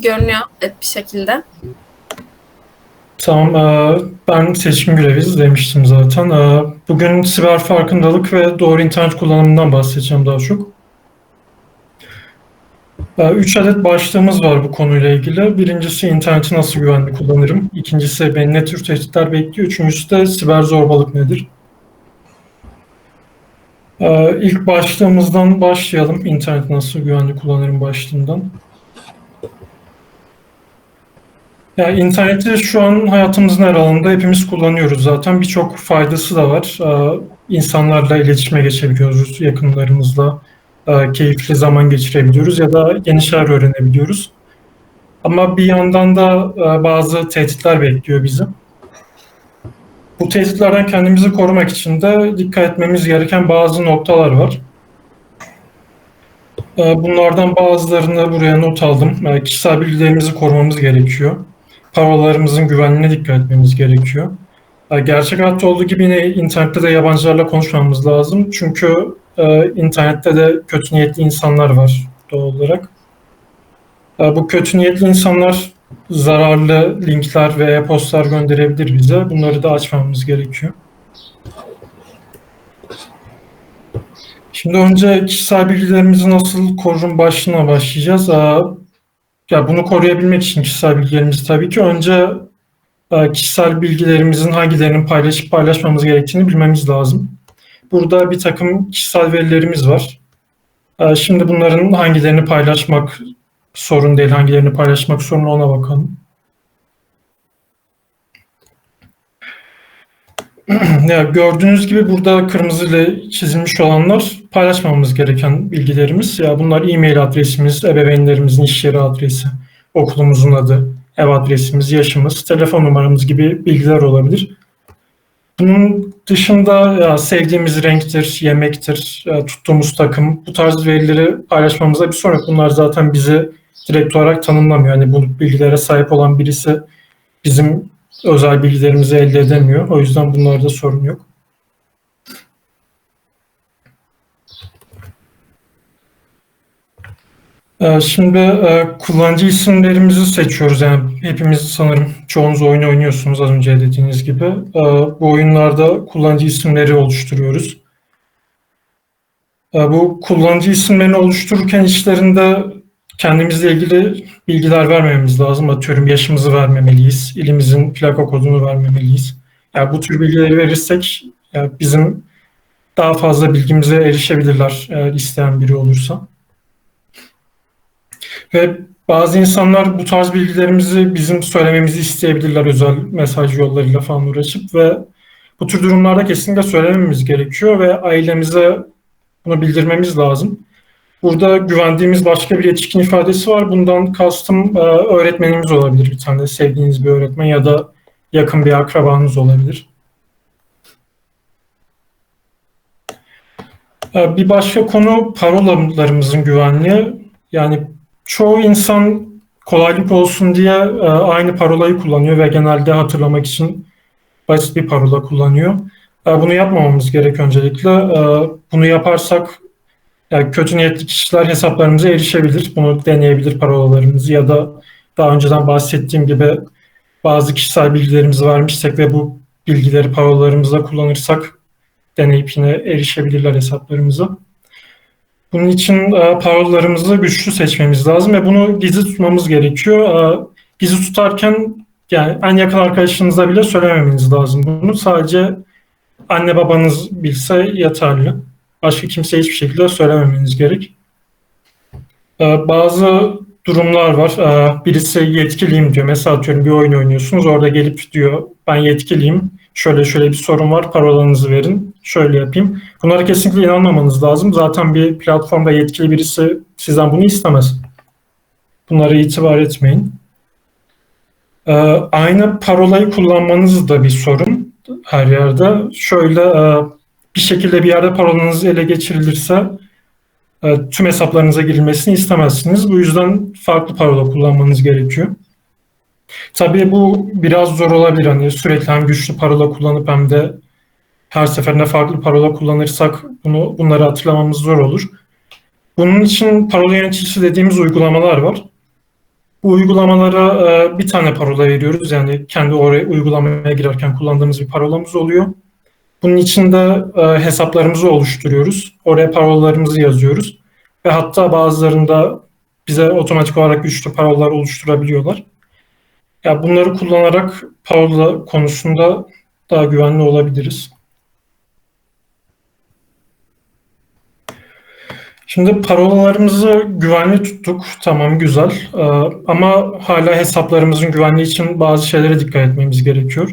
görünüyor net bir şekilde. Tamam, e, ben seçim göreviz demiştim zaten. E, Bugün siber farkındalık ve doğru internet kullanımından bahsedeceğim daha çok. E, Üç adet başlığımız var bu konuyla ilgili. Birincisi interneti nasıl güvenli kullanırım. İkincisi beni ne tür tehditler bekliyor. Üçüncüsü de siber zorbalık nedir? İlk başlığımızdan başlayalım. İnterneti nasıl güvenli kullanırım başlığından. Ya interneti şu an hayatımızın her alanında hepimiz kullanıyoruz zaten. Birçok faydası da var. Ee, İnsanlarla iletişime geçebiliyoruz, yakınlarımızla e, keyifli zaman geçirebiliyoruz ya da yeni şeyler öğrenebiliyoruz. Ama bir yandan da e, bazı tehditler bekliyor bizi. Bu tehditlerden kendimizi korumak için de dikkat etmemiz gereken bazı noktalar var. E, Bunlardan bazılarını buraya not aldım. E, Kişisel bilgilerimizi korumamız gerekiyor parolarımızın güvenliğine dikkat etmemiz gerekiyor. Gerçek hayatta olduğu gibi yine internette de yabancılarla konuşmamız lazım. Çünkü e, internette de kötü niyetli insanlar var doğal olarak. E, bu kötü niyetli insanlar zararlı linkler ve e-postlar gönderebilir bize. Bunları da açmamız gerekiyor. Şimdi önce kişisel bilgilerimizi nasıl korurum başlığına başlayacağız. Ya bunu koruyabilmek için kişisel bilgilerimizi tabii ki önce e, kişisel bilgilerimizin hangilerinin paylaşıp paylaşmamız gerektiğini bilmemiz lazım. Burada bir takım kişisel verilerimiz var. E, şimdi bunların hangilerini paylaşmak sorun değil, hangilerini paylaşmak sorun ona bakalım. ya gördüğünüz gibi burada kırmızı ile çizilmiş olanlar paylaşmamamız gereken bilgilerimiz. Ya bunlar e-mail adresimiz, ebeveynlerimizin iş yeri adresi, okulumuzun adı, ev adresimiz, yaşımız, telefon numaramız gibi bilgiler olabilir. Bunun dışında ya sevdiğimiz renktir, yemektir, ya tuttuğumuz takım bu tarz verileri paylaşmamıza bir sorun yok. Bunlar zaten bizi direkt olarak tanımlamıyor. Yani bu bilgilere sahip olan birisi bizim özel bilgilerimizi elde edemiyor. O yüzden bunlarda sorun yok. Şimdi e, kullanıcı isimlerimizi seçiyoruz. Yani hepimiz sanırım çoğunuz oyun oynuyorsunuz az önce dediğiniz gibi. Ee, bu oyunlarda kullanıcı isimleri oluşturuyoruz. Ee, bu kullanıcı isimlerini oluştururken içlerinde kendimizle ilgili bilgiler vermememiz lazım. Atıyorum yaşımızı vermemeliyiz, ilimizin plaka kodunu vermemeliyiz. Yani bu tür bilgileri verirsek yani bizim daha fazla bilgimize erişebilirler eğer isteyen biri olursa. Ve bazı insanlar bu tarz bilgilerimizi bizim söylememizi isteyebilirler özel mesaj yollarıyla falan uğraşıp ve bu tür durumlarda kesinlikle söylememiz gerekiyor ve ailemize bunu bildirmemiz lazım. Burada güvendiğimiz başka bir yetişkin ifadesi var. Bundan kastım e, öğretmenimiz olabilir bir tane sevdiğiniz bir öğretmen ya da yakın bir akrabanız olabilir. E, bir başka konu parolalarımızın güvenliği. Yani çoğu insan kolaylık olsun diye e, aynı parolayı kullanıyor ve genelde hatırlamak için basit bir parola kullanıyor. Bunu yapmamamız gerek öncelikle. Bunu yaparsak yani kötü niyetli kişiler hesaplarımıza erişebilir. Bunu deneyebilir parolalarımızı ya da daha önceden bahsettiğim gibi bazı kişisel bilgilerimizi vermişsek ve bu bilgileri parolalarımızda kullanırsak deneyip yine erişebilirler hesaplarımıza. Bunun için e, parolalarımızı güçlü seçmemiz lazım ve bunu gizli tutmamız gerekiyor. E, gizli tutarken yani en yakın arkadaşınıza bile söylememeniz lazım bunu. Sadece anne babanız bilse yeterli. Başka kimseye hiçbir şekilde söylememeniz gerek. Ee, bazı durumlar var. Birisi yetkiliyim diyor. Mesela atıyorum bir oyun oynuyorsunuz. Orada gelip diyor ben yetkiliyim. Şöyle şöyle bir sorun var. Parolanızı verin. Şöyle yapayım. Bunlara kesinlikle inanmamanız lazım. Zaten bir platformda yetkili birisi sizden bunu istemez. Bunlara itibar etmeyin. Ee, aynı parolayı kullanmanız da bir sorun her yerde. Şöyle e, bir şekilde bir yerde paranız ele geçirilirse e, tüm hesaplarınıza girilmesini istemezsiniz. Bu yüzden farklı parola kullanmanız gerekiyor. Tabii bu biraz zor olabilir. Hani sürekli hem güçlü parola kullanıp hem de her seferinde farklı parola kullanırsak bunu bunları hatırlamamız zor olur. Bunun için parola yöneticisi dediğimiz uygulamalar var. Bu uygulamalara e, bir tane parola veriyoruz. Yani kendi oraya uygulamaya girerken kullandığımız bir parolamız oluyor. Bunun içinde e, hesaplarımızı oluşturuyoruz. Oraya parolalarımızı yazıyoruz. Ve hatta bazılarında bize otomatik olarak güçlü parolalar oluşturabiliyorlar. Ya bunları kullanarak parola konusunda daha güvenli olabiliriz. Şimdi parolalarımızı güvenli tuttuk. Tamam güzel. Ee, ama hala hesaplarımızın güvenliği için bazı şeylere dikkat etmemiz gerekiyor.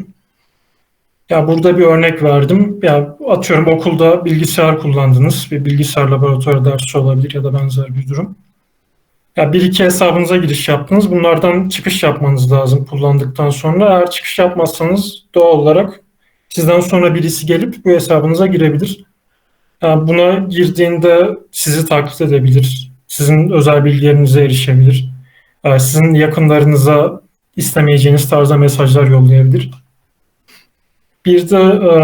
Ya burada bir örnek verdim. Ya atıyorum okulda bilgisayar kullandınız. Bir bilgisayar laboratuvarı dersi olabilir ya da benzer bir durum. Ya bir iki hesabınıza giriş yaptınız. Bunlardan çıkış yapmanız lazım kullandıktan sonra. Eğer çıkış yapmazsanız doğal olarak sizden sonra birisi gelip bu hesabınıza girebilir. Yani buna girdiğinde sizi taklit edebilir. Sizin özel bilgilerinize erişebilir. Yani Sizin yakınlarınıza istemeyeceğiniz tarzda mesajlar yollayabilir. Bir de e,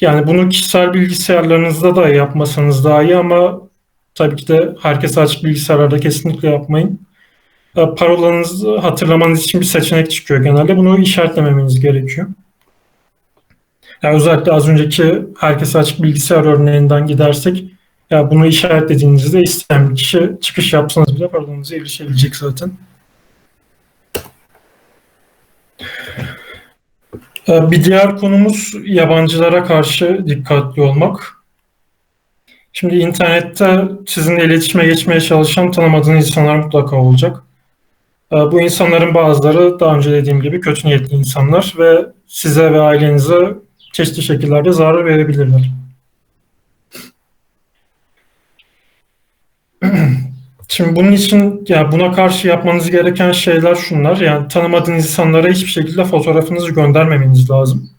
yani bunu kişisel bilgisayarlarınızda da yapmasanız daha iyi ama tabii ki de herkese açık bilgisayarlarda kesinlikle yapmayın. E, Parolanızı hatırlamanız için bir seçenek çıkıyor genelde. Bunu işaretlememeniz gerekiyor. Yani özellikle az önceki herkese açık bilgisayar örneğinden gidersek ya bunu işaretlediğinizde isteyen bir kişi çıkış yapsanız bile parolanıza erişebilecek zaten. Ee, Bir diğer konumuz yabancılara karşı dikkatli olmak. Şimdi internette sizinle iletişime geçmeye çalışan tanımadığınız insanlar mutlaka olacak. Ee, Bu insanların bazıları daha önce dediğim gibi kötü niyetli insanlar ve size ve ailenize çeşitli şekillerde zarar verebilirler. Şimdi bunun için ya buna karşı yapmanız gereken şeyler şunlar. Yani tanımadığınız insanlara hiçbir şekilde fotoğrafınızı göndermemeniz lazım.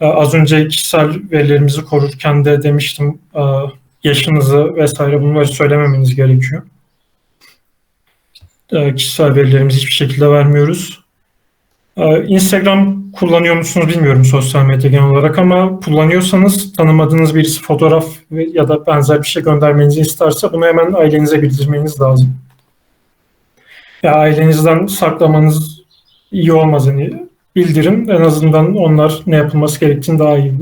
Ee, Az önce kişisel verilerimizi korurken de demiştim e, yaşınızı vesaire bunları söylememeniz gerekiyor. Ee, Kişisel verilerimizi hiçbir şekilde vermiyoruz. Ee, Instagram kullanıyor musunuz bilmiyorum sosyal medya genel olarak ama kullanıyorsanız tanımadığınız birisi fotoğraf ya da benzer bir şey göndermenizi isterse bunu hemen ailenize bildirmeniz lazım. Ya ailenizden saklamanız iyi olmaz hani bildirin en azından onlar ne yapılması gerektiğini daha iyi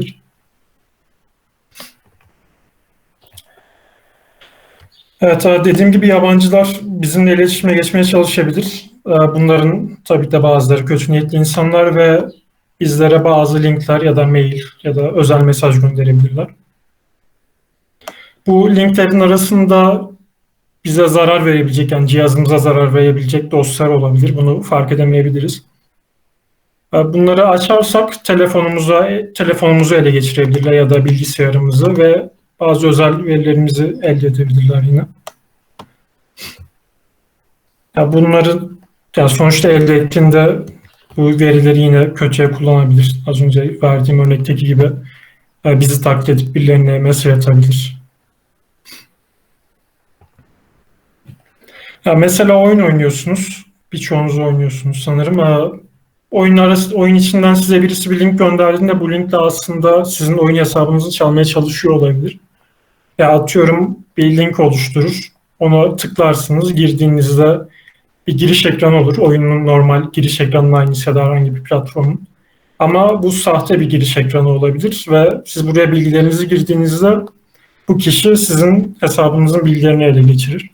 Evet, e, dediğim gibi yabancılar bizimle iletişime geçmeye çalışabilir. E, Bunların tabii de bazıları kötü niyetli insanlar ve bizlere bazı linkler ya da mail ya da özel mesaj gönderebilirler. Bu linklerin arasında bize zarar verebilecek, yani cihazımıza zarar verebilecek dosyalar olabilir. Bunu fark edemeyebiliriz. E, Bunları açarsak telefonumuza telefonumuzu ele geçirebilirler ya da bilgisayarımızı ve bazı özel verilerimizi elde edebilirler yine. Ya bunları ya sonuçta elde ettiğinde bu verileri yine kötüye kullanabilir. Az önce verdiğim örnekteki gibi e, bizi taklit edip birilerine mesaj atabilir. Ya mesela oyun oynuyorsunuz. Birçoğunuz oynuyorsunuz sanırım. E, Oyun arası, oyun içinden size birisi bir link gönderdiğinde bu linkle aslında sizin oyun hesabınızı çalmaya çalışıyor olabilir. Ya atıyorum bir link oluşturur. Ona tıklarsınız. Girdiğinizde bir giriş ekranı olur. Oyunun normal giriş ekranının aynısı ya da herhangi bir platformun. Ama bu sahte bir giriş ekranı olabilir ve siz buraya bilgilerinizi girdiğinizde bu kişi sizin hesabınızın bilgilerini ele geçirir.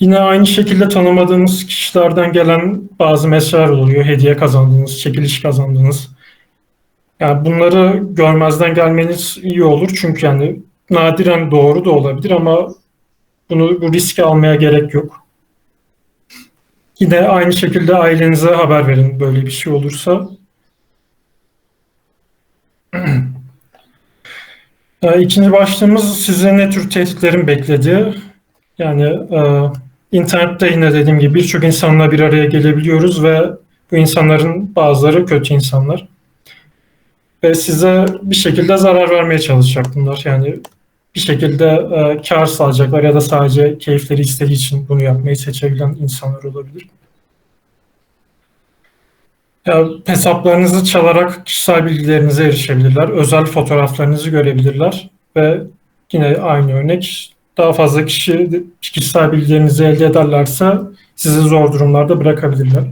Yine aynı şekilde tanımadığınız kişilerden gelen bazı mesajlar oluyor. Hediye kazandınız, çekiliş kazandınız. Yani bunları görmezden gelmeniz iyi olur. Çünkü yani nadiren doğru da olabilir ama bunu bu riski almaya gerek yok. Yine aynı şekilde ailenize haber verin böyle bir şey olursa. İkinci başlığımız sizi ne tür tehditlerin beklediği. Yani e, internette yine dediğim gibi birçok insanla bir araya gelebiliyoruz ve bu insanların bazıları kötü insanlar. Ve size bir şekilde zarar vermeye çalışacak bunlar. Yani bir şekilde e, kar sağlayacaklar ya da sadece keyifleri istediği için bunu yapmayı seçebilen insanlar olabilir. Ya, hesaplarınızı çalarak kişisel bilgilerinize erişebilirler. Özel fotoğraflarınızı görebilirler ve yine aynı örnek daha fazla kişi kişisel bilgilerinizi elde ederlerse sizi zor durumlarda bırakabilirler.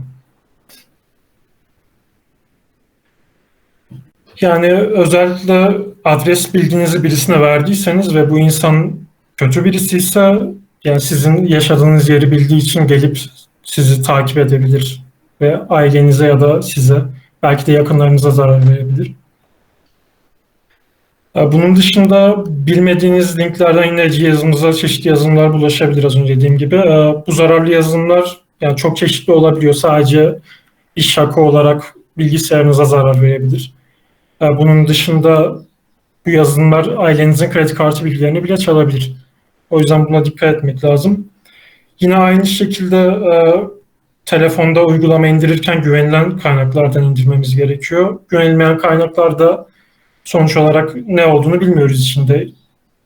Yani özellikle adres bilginizi birisine verdiyseniz ve bu insan kötü birisi ise yani sizin yaşadığınız yeri bildiği için gelip sizi takip edebilir ve ailenize ya da size belki de yakınlarınıza zarar verebilir. Ee, Bunun dışında bilmediğiniz linklerden yine yazımıza çeşitli yazılımlar bulaşabilir az önce dediğim gibi. Ee, Bu zararlı yazılımlar yani çok çeşitli olabiliyor. Sadece bir şaka olarak bilgisayarınıza zarar verebilir. Ee, Bunun dışında bu yazılımlar ailenizin kredi kartı bilgilerini bile çalabilir. O yüzden buna dikkat etmek lazım. Yine aynı şekilde e, telefonda uygulama indirirken güvenilen kaynaklardan indirmemiz gerekiyor. Güvenilmeyen kaynaklarda sonuç olarak ne olduğunu bilmiyoruz içinde.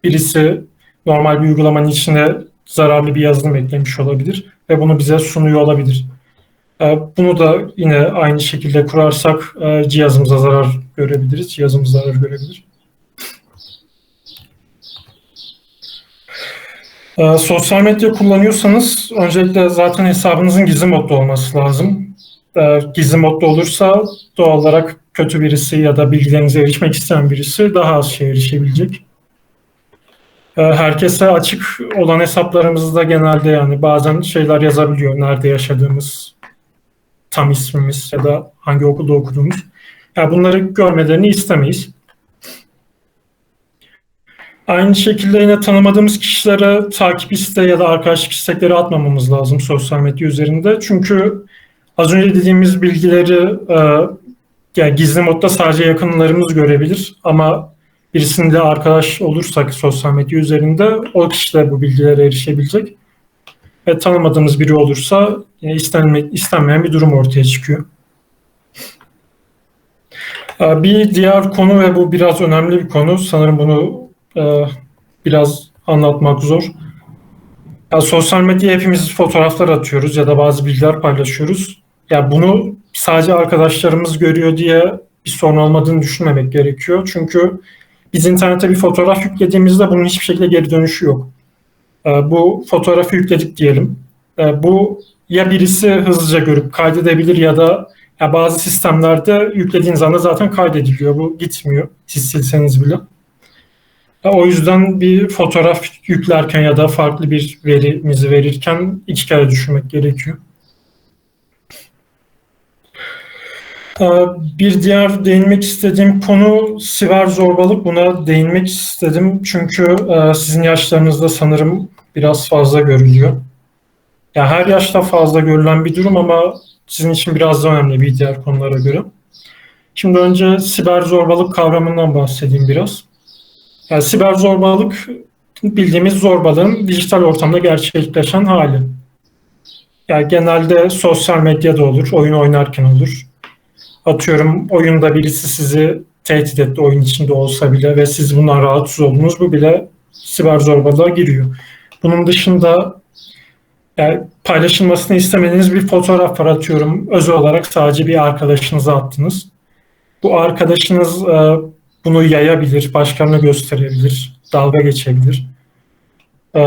Birisi normal bir uygulamanın içine zararlı bir yazılım eklemiş olabilir ve bunu bize sunuyor olabilir. E, Bunu da yine aynı şekilde kurarsak e, cihazımıza zarar görebiliriz, cihazımız zarar görebilir. Ee, sosyal medya kullanıyorsanız öncelikle zaten hesabınızın gizli modda olması lazım. Eğer gizli modda olursa doğal olarak kötü birisi ya da bilgilerinize erişmek isteyen birisi daha az şeye erişebilecek. Ee, herkese açık olan hesaplarımızda genelde yani bazen şeyler yazabiliyor. Nerede yaşadığımız, tam ismimiz ya da hangi okulda okuduğumuz. Yani bunları görmelerini istemeyiz. Aynı şekilde yine tanımadığımız kişilere takip isteği ya da arkadaşlık istekleri atmamamız lazım sosyal medya üzerinde. Çünkü az önce dediğimiz bilgileri e, yani gizli modda sadece yakınlarımız görebilir ama birisinde arkadaş olursak sosyal medya üzerinde o kişi de bu bilgilere erişebilecek. Ve tanımadığımız biri olursa yine istenme, istenmeyen bir durum ortaya çıkıyor. E, Bir diğer konu ve bu biraz önemli bir konu. Sanırım bunu e, biraz anlatmak zor. Ya sosyal medyaya hepimiz fotoğraflar atıyoruz ya da bazı bilgiler paylaşıyoruz. Ya bunu sadece arkadaşlarımız görüyor diye bir sorun olmadığını düşünmemek gerekiyor. Çünkü biz internete bir fotoğraf yüklediğimizde bunun hiçbir şekilde geri dönüşü yok. E, bu fotoğrafı yükledik diyelim. E, bu ya birisi hızlıca görüp kaydedebilir ya da ya bazı sistemlerde yüklediğiniz anda zaten kaydediliyor. Bu gitmiyor siz silseniz bile. O yüzden bir fotoğraf yüklerken ya da farklı bir verimizi verirken iki kere düşünmek gerekiyor. Bir diğer değinmek istediğim konu siber zorbalık. Buna değinmek istedim çünkü e, sizin yaşlarınızda sanırım biraz fazla görülüyor. Ya her yaşta fazla görülen bir durum ama sizin için biraz daha önemli bir diğer konulara göre. Şimdi önce siber zorbalık kavramından bahsedeyim biraz. Yani siber zorbalık bildiğimiz zorbalığın dijital ortamda gerçekleşen hali. Yani genelde sosyal medyada olur, oyun oynarken olur. Atıyorum oyunda birisi sizi tehdit etti oyun içinde olsa bile ve siz bundan rahatsız oldunuz. Bu bile siber zorbalığa giriyor. Bunun dışında yani paylaşılmasını istemediğiniz bir fotoğraf var atıyorum. Özel olarak sadece bir arkadaşınıza attınız. Bu arkadaşınız e, bunu yayabilir, başkalarına gösterebilir, dalga geçebilir. Ee,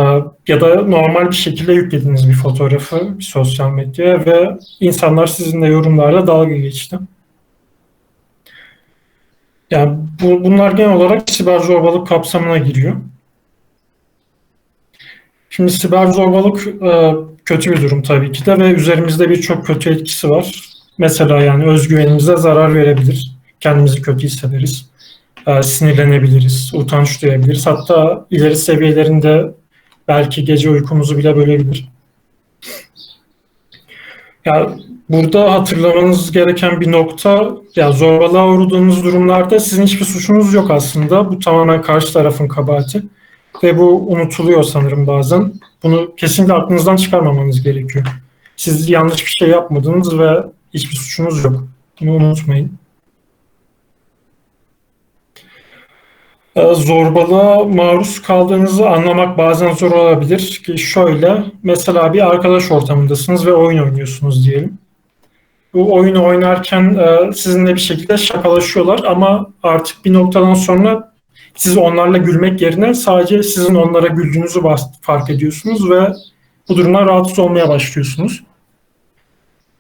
ya da normal bir şekilde yüklediğiniz bir fotoğrafı bir sosyal medyaya ve insanlar sizinle yorumlarla dalga geçti. Yani bu, bunlar genel olarak siber zorbalık kapsamına giriyor. Şimdi siber zorbalık e, kötü bir durum tabii ki de ve üzerimizde birçok kötü etkisi var. Mesela yani özgüvenimize zarar verebilir. Kendimizi kötü hissederiz e, sinirlenebiliriz, utanç duyabiliriz. Hatta ileri seviyelerinde belki gece uykumuzu bile bölebilir. Ya burada hatırlamanız gereken bir nokta, ya zorbalığa uğradığınız durumlarda sizin hiçbir suçunuz yok aslında. Bu tamamen karşı tarafın kabahati. Ve bu unutuluyor sanırım bazen. Bunu kesinlikle aklınızdan çıkarmamanız gerekiyor. Siz yanlış bir şey yapmadınız ve hiçbir suçunuz yok. Bunu unutmayın. Ee, zorbalığa maruz kaldığınızı anlamak bazen zor olabilir ki şöyle mesela bir arkadaş ortamındasınız ve oyun oynuyorsunuz diyelim. Bu oyunu oynarken e, sizinle bir şekilde şakalaşıyorlar ama artık bir noktadan sonra siz onlarla gülmek yerine sadece sizin onlara güldüğünüzü fark ediyorsunuz ve bu durumdan rahatsız olmaya başlıyorsunuz.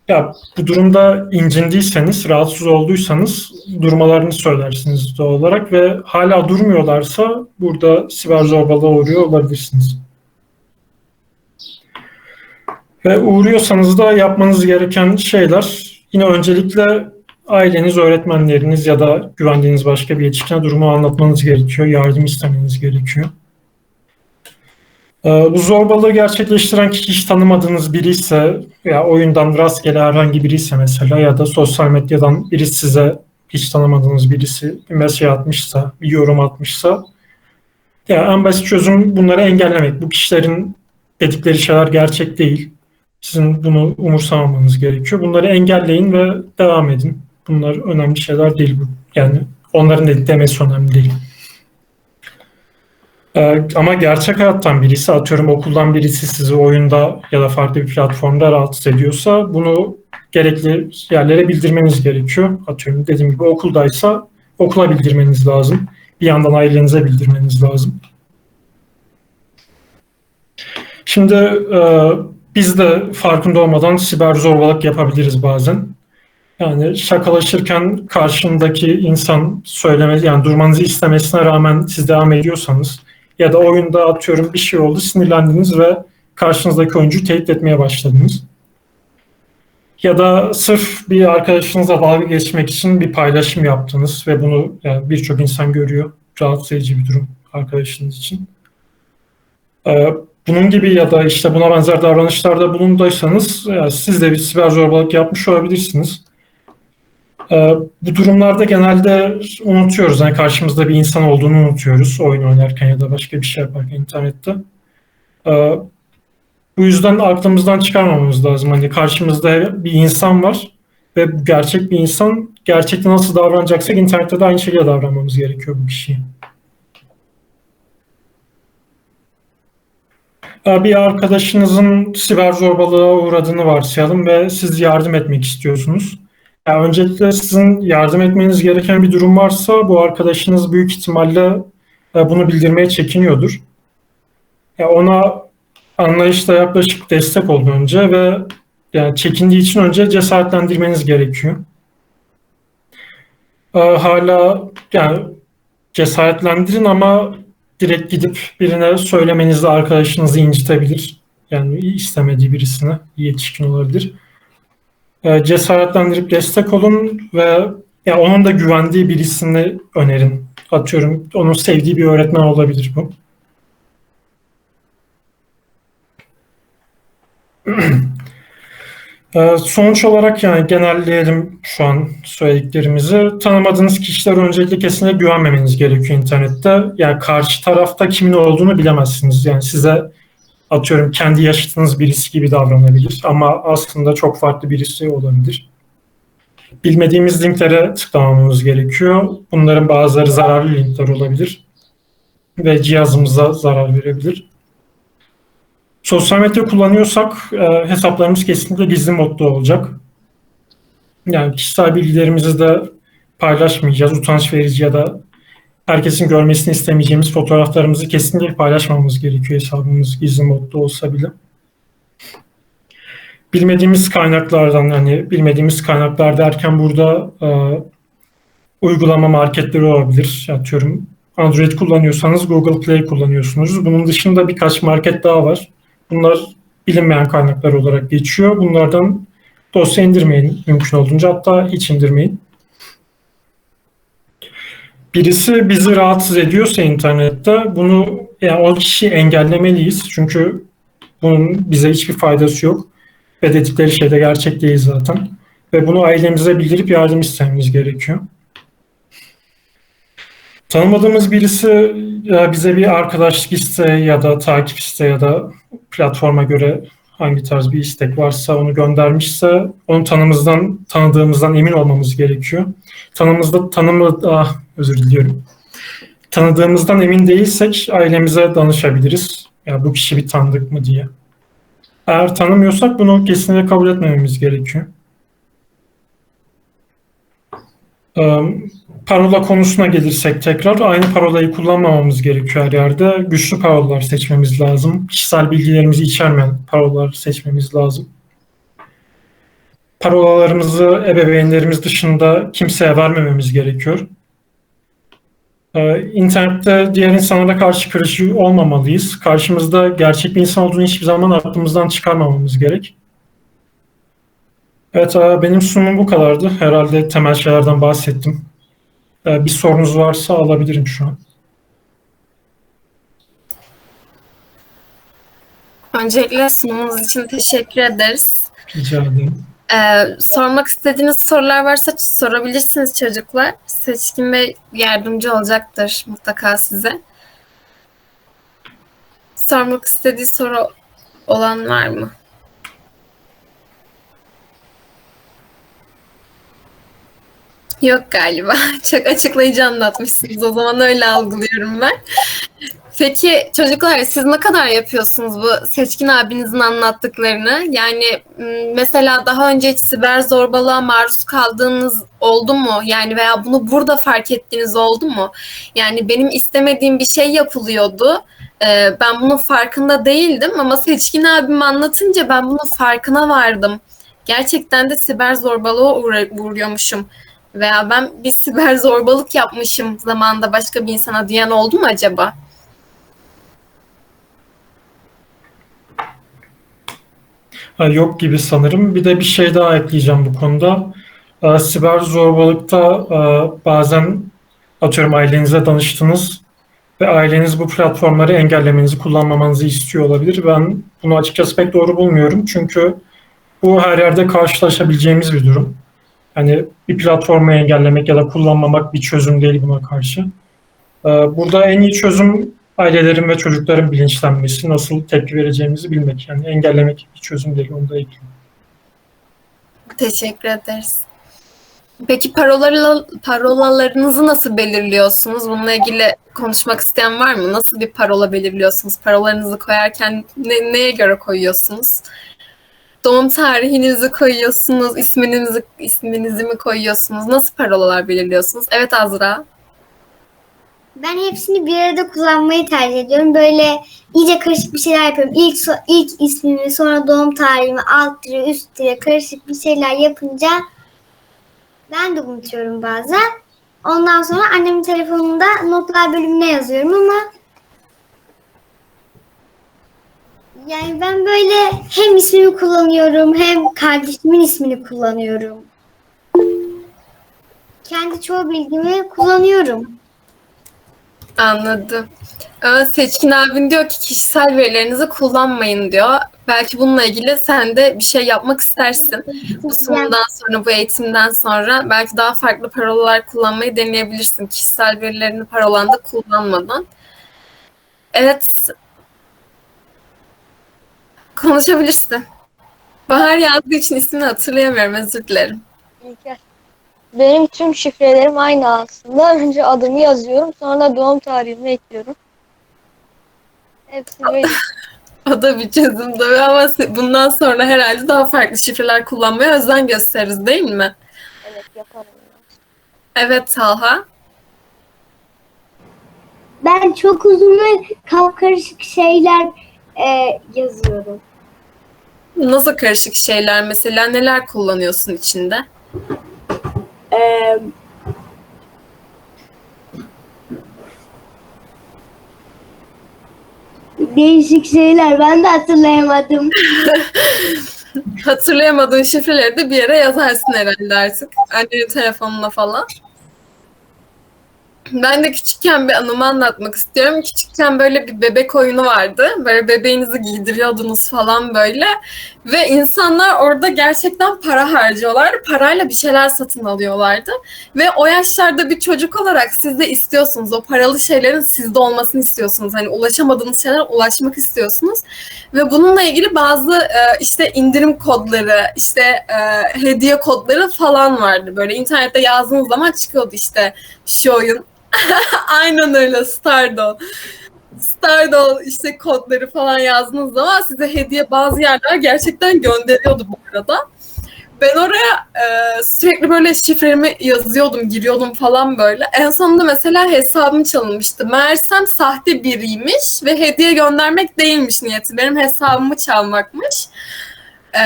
Ya bu durumda incindiyseniz, rahatsız olduysanız durmalarını söylersiniz doğal olarak ve hala durmuyorlarsa burada siber zorbalığa uğruyor olabilirsiniz. Ve uğruyorsanız da yapmanız gereken şeyler yine öncelikle aileniz, öğretmenleriniz ya da güvendiğiniz başka bir yetişkine durumu anlatmanız gerekiyor, yardım istemeniz gerekiyor. Ee, Bu zorbalığı gerçekleştiren kişi hiç tanımadığınız biri ise ya oyundan rastgele herhangi biri ise mesela ya da sosyal medyadan biri size hiç tanımadığınız birisi bir mesaj atmışsa, bir yorum atmışsa ya en basit çözüm bunları engellemek. Bu kişilerin dedikleri şeyler gerçek değil. Sizin bunu umursamamanız gerekiyor. Bunları engelleyin ve devam edin. Bunlar önemli şeyler değil. Yani onların dedik demesi önemli değil. Ee, ama gerçek hayattan birisi, atıyorum okuldan birisi sizi oyunda ya da farklı bir platformda rahatsız ediyorsa bunu gerekli yerlere bildirmeniz gerekiyor. Atıyorum dediğim gibi okuldaysa okula bildirmeniz lazım. Bir yandan ailenize bildirmeniz lazım. Şimdi e, biz de farkında olmadan siber zorbalık yapabiliriz bazen. Yani şakalaşırken karşındaki insan söylemez yani durmanızı istemesine rağmen siz devam ediyorsanız ya da oyunda atıyorum bir şey oldu sinirlendiniz ve karşınızdaki oyuncuyu tehdit etmeye başladınız. Ya da sırf bir arkadaşınızla dalga geçmek için bir paylaşım yaptınız ve bunu yani birçok insan görüyor. Rahatsız edici bir durum arkadaşınız için. Ee, bunun gibi ya da işte buna benzer davranışlarda bulunduysanız yani siz de bir siber zorbalık yapmış olabilirsiniz. Ee, bu durumlarda genelde unutuyoruz. Yani karşımızda bir insan olduğunu unutuyoruz. Oyun oynarken ya da başka bir şey yaparken internette. Ee, bu yüzden aklımızdan çıkarmamamız lazım. Hani karşımızda bir insan var ve gerçek bir insan gerçekte nasıl davranacaksak internette de aynı şekilde davranmamız gerekiyor bu kişiye. Bir arkadaşınızın siber zorbalığa uğradığını varsayalım ve siz yardım etmek istiyorsunuz. Yani öncelikle sizin yardım etmeniz gereken bir durum varsa bu arkadaşınız büyük ihtimalle e, bunu bildirmeye çekiniyordur. Ya ona anlayışla yaklaşık destek olun önce ve yani çekindiği için önce cesaretlendirmeniz gerekiyor. Ee, Hala yani cesaretlendirin ama direkt gidip birine söylemenizle arkadaşınızı incitebilir. Yani istemediği birisine yetişkin olabilir. E, cesaretlendirip destek olun ve ya onun da güvendiği birisini önerin. Atıyorum onun sevdiği bir öğretmen olabilir bu. E, Sonuç olarak yani genelleyelim şu an söylediklerimizi. Tanımadığınız kişiler öncelikle kesinlikle güvenmemeniz gerekiyor internette. Yani karşı tarafta kimin olduğunu bilemezsiniz. Yani size atıyorum kendi yaşıtınız birisi gibi davranabilir ama aslında çok farklı birisi olabilir. Bilmediğimiz linklere tıklamamamız gerekiyor. Bunların bazıları zararlı linkler olabilir ve cihazımıza zarar verebilir. Sosyal medya kullanıyorsak e, hesaplarımız kesinlikle gizli modda olacak. Yani kişisel bilgilerimizi de paylaşmayacağız. Utanç verici ya da herkesin görmesini istemeyeceğimiz fotoğraflarımızı kesinlikle paylaşmamamız gerekiyor hesabımız gizli modda olsa bile. Bilmediğimiz kaynaklardan hani bilmediğimiz kaynaklar derken burada e, uygulama marketleri olabilir. Atıyorum Android kullanıyorsanız Google Play kullanıyorsunuz. Bunun dışında birkaç market daha var. Bunlar bilinmeyen kaynaklar olarak geçiyor. Bunlardan dosya indirmeyin mümkün olduğunca hatta hiç indirmeyin birisi bizi rahatsız ediyorsa internette bunu yani o kişiyi engellemeliyiz. Çünkü bunun bize hiçbir faydası yok. Ve dedikleri şey de gerçek değil zaten. Ve bunu ailemize bildirip yardım istememiz gerekiyor. Tanımadığımız birisi ya bize bir arkadaşlık isteği ya da takip isteği ya da platforma göre hangi tarz bir istek varsa onu göndermişse onu tanımızdan tanıdığımızdan emin olmamız gerekiyor. Tanımızda tanımı ah, özür diliyorum. Tanıdığımızdan emin değilsek ailemize danışabiliriz. Ya bu kişi bir tanıdık mı diye. Eğer tanımıyorsak bunu kesinlikle kabul etmememiz gerekiyor. Parola konusuna gelirsek tekrar aynı parolayı kullanmamamız gerekiyor her yerde. Güçlü parolalar seçmemiz lazım. Kişisel bilgilerimizi içermeyen parolalar seçmemiz lazım. Parolalarımızı ebeveynlerimiz dışında kimseye vermememiz gerekiyor. Ee, İnternette diğer insanlara karşı kırıcı olmamalıyız. Karşımızda gerçek bir insan olduğunu hiçbir zaman aklımızdan çıkarmamamız gerek. Evet, e, benim sunumum bu kadardı. Herhalde temel şeylerden bahsettim. E, Bir sorunuz varsa alabilirim şu an. Öncelikle sunumunuz için teşekkür ederiz. Rica ederim. Ee, sormak istediğiniz sorular varsa sorabilirsiniz çocuklar. Seçkin Bey yardımcı olacaktır mutlaka size. Sormak istediği soru olan var mı? Yok galiba. Çok açıklayıcı anlatmışsınız. O zaman öyle algılıyorum ben. Peki çocuklar siz ne kadar yapıyorsunuz bu Seçkin abinizin anlattıklarını? Yani mesela daha önce hiç siber zorbalığa maruz kaldığınız oldu mu? Yani veya bunu burada fark ettiğiniz oldu mu? Yani benim istemediğim bir şey yapılıyordu. Ben bunun farkında değildim ama Seçkin abim anlatınca ben bunun farkına vardım. Gerçekten de siber zorbalığa uğra- uğruyormuşum. Veya ben bir siber zorbalık yapmışım zamanında başka bir insana diyen oldu mu acaba? Yok gibi sanırım. Bir de bir şey daha ekleyeceğim bu konuda. E, Siber zorbalıkta e, bazen atıyorum ailenize danıştınız ve aileniz bu platformları engellemenizi, kullanmamanızı istiyor olabilir. Ben bunu açıkçası pek doğru bulmuyorum. Çünkü bu her yerde karşılaşabileceğimiz bir durum. Hani bir platformu engellemek ya da kullanmamak bir çözüm değil buna karşı. E, Burada en iyi çözüm ailelerin ve çocukların bilinçlenmesi, nasıl tepki vereceğimizi bilmek. Yani engellemek bir çözüm değil, onu da ekleyeyim. Teşekkür ederiz. Peki parolalar, parolalarınızı nasıl belirliyorsunuz? Bununla ilgili konuşmak isteyen var mı? Nasıl bir parola belirliyorsunuz? Parolarınızı koyarken ne- neye göre koyuyorsunuz? Doğum tarihinizi koyuyorsunuz, isminizi isminizi mi koyuyorsunuz? Nasıl parolalar belirliyorsunuz? Evet Azra. Ben hepsini bir arada kullanmayı tercih ediyorum. Böyle iyice karışık bir şeyler yapıyorum. İlk ilk ismimi, sonra doğum tarihimi, alt tire, üst tire karışık bir şeyler yapınca ben de unutuyorum bazen. Ondan sonra annemin telefonunda notlar bölümüne yazıyorum ama yani ben böyle hem ismimi kullanıyorum hem kardeşimin ismini kullanıyorum. Kendi çoğu bilgimi kullanıyorum. Anladım. Ama Seçkin abin diyor ki kişisel verilerinizi kullanmayın diyor. Belki bununla ilgili sen de bir şey yapmak istersin. Bu sunumdan sonra, bu eğitimden sonra belki daha farklı parolalar kullanmayı deneyebilirsin. Kişisel verilerini parolanda kullanmadan. Evet. Konuşabilirsin. Bahar yazdığı için ismini hatırlayamıyorum. Özür dilerim. İlker. Benim tüm şifrelerim aynı aslında. Önce adımı yazıyorum, sonra doğum tarihimi ekliyorum. Hepsi böyle. O da bir çözüm tabii ama bundan sonra herhalde daha farklı şifreler kullanmaya özen gösteririz değil mi? Evet yaparım. Evet Talha. Ben çok uzun ve kapkarışık şeyler e, yazıyorum. Nasıl karışık şeyler mesela neler kullanıyorsun içinde? E, değişik şeyler ben de hatırlayamadım. Hatırlayamadığın şifreleri de bir yere yazarsın herhalde artık. Annenin telefonuna falan. Ben de küçükken bir anımı anlatmak istiyorum. Küçükken böyle bir bebek oyunu vardı. Böyle bebeğinizi giydiriyordunuz falan böyle. Ve insanlar orada gerçekten para harcıyorlar. Parayla bir şeyler satın alıyorlardı. Ve o yaşlarda bir çocuk olarak siz de istiyorsunuz. O paralı şeylerin sizde olmasını istiyorsunuz. Hani ulaşamadığınız şeylere ulaşmak istiyorsunuz. Ve bununla ilgili bazı e, işte indirim kodları, işte e, hediye kodları falan vardı. Böyle internette yazdığınız zaman çıkıyordu işte şu oyun. Aynen öyle Stardoll. Stardoll işte kodları falan yazdığınız zaman size hediye bazı yerler gerçekten gönderiyordu bu arada. ben oraya e, sürekli böyle şifremi yazıyordum, giriyordum falan böyle. En sonunda mesela hesabım çalınmıştı. Meğersem sahte biriymiş ve hediye göndermek değilmiş niyeti. Benim hesabımı çalmakmış. E,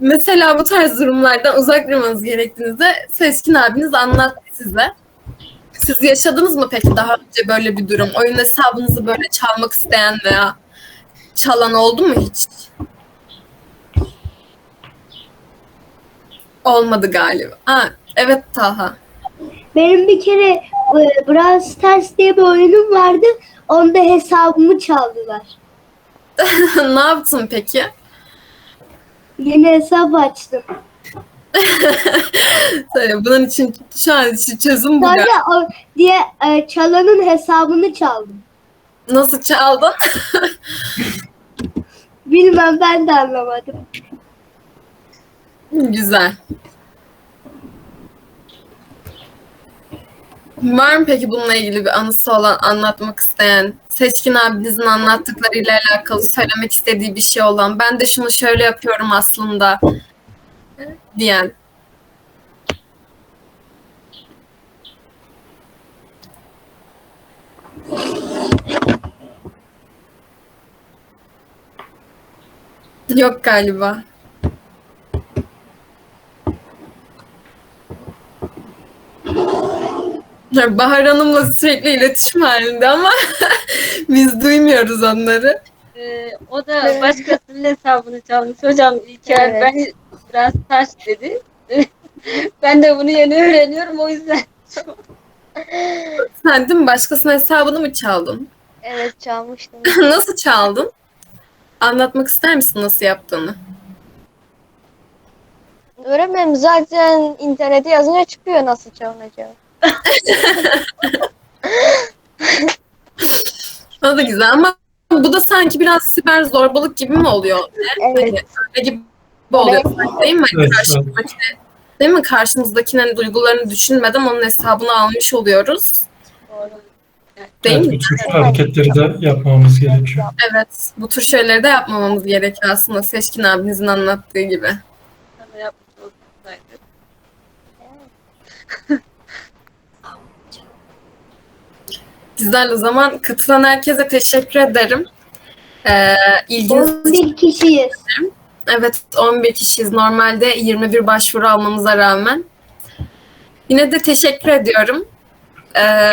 mesela bu tarz durumlardan uzak durmanız gerektiğinizde Seçkin abiniz anlattı size. Siz yaşadınız mı peki daha önce böyle bir durum? Oyun hesabınızı böyle çalmak isteyen veya çalan oldu mu hiç? Olmadı galiba. Ha, evet Taha. Benim bir kere e, Brawl Stars diye bir oyunum vardı. Onda hesabımı çaldılar. ne yaptın peki? Yeni hesap açtım. Tabii bunun için şu an için çözüm bu. Sadece o diye e, çalanın hesabını çaldım. Nasıl çaldın? Bilmem ben de anlamadım. Güzel. Var mı peki bununla ilgili bir anısı olan, anlatmak isteyen, Seçkin abinizin anlattıklarıyla alakalı söylemek istediği bir şey olan, ben de şunu şöyle yapıyorum aslında diyen. Yok galiba. Bahar Hanım'la sürekli iletişim halinde ama biz duymuyoruz onları. Ee, o da başkasının hesabını çalmış. Hocam İlker Evet. ben biraz ters dedi. ben de bunu yeni öğreniyorum o yüzden. Sen değil mi başkasının hesabını mı çaldın? Evet çalmıştım. nasıl çaldın? Anlatmak ister misin nasıl yaptığını? Öğrenmem zaten internete yazınca çıkıyor nasıl çalınacağı. O da güzel ama bu da sanki biraz siber zorbalık gibi mi oluyor? Evet. Öyle gibi oluyor değil mi? Evet, Karşımızdaki, değil mi? Karşımızdakinin duygularını düşünmeden onun hesabını almış oluyoruz. Doğru. Değil Evet, mi? bu tür hareketleri de yapmamamız gerekiyor. Evet. Bu tür şeyleri de yapmamamız gerekiyor aslında Seçkin abinizin anlattığı gibi. Güzel o zaman katılan herkese teşekkür ederim. Ee, ilginiz için 11 kişiyiz. Evet 11 kişiyiz. Normalde 21 başvuru almamıza rağmen. Yine de teşekkür ediyorum. Ee,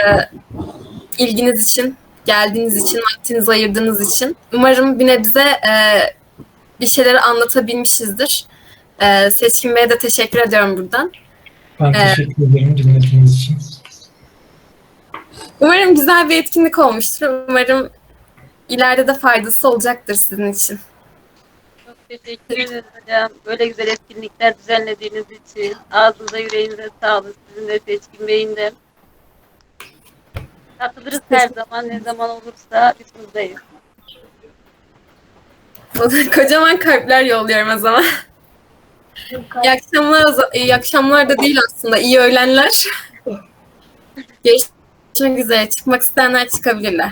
ilginiz için, geldiğiniz için, vaktinizi ayırdığınız için. Umarım bir nebze e, bir şeyleri anlatabilmişizdir. Ee, Seçkin Bey'e de teşekkür ediyorum buradan. Ben Evet. teşekkür ederim dinlediğiniz için. Umarım güzel bir etkinlik olmuştur. Umarım ileride de faydası olacaktır sizin için. Teşekkür ederiz hocam. Böyle güzel etkinlikler düzenlediğiniz için. Ağzınıza yüreğinize sağlık. Sizin de Seçkin Bey'in de. Katılırız her zaman ne zaman olursa biz buradayız. Kocaman kalpler yolluyorum o zaman. İyi akşamlar, iyi akşamlar da değil aslında. İyi öğlenler. Görüşmek üzere. Çıkmak isteyenler çıkabilirler.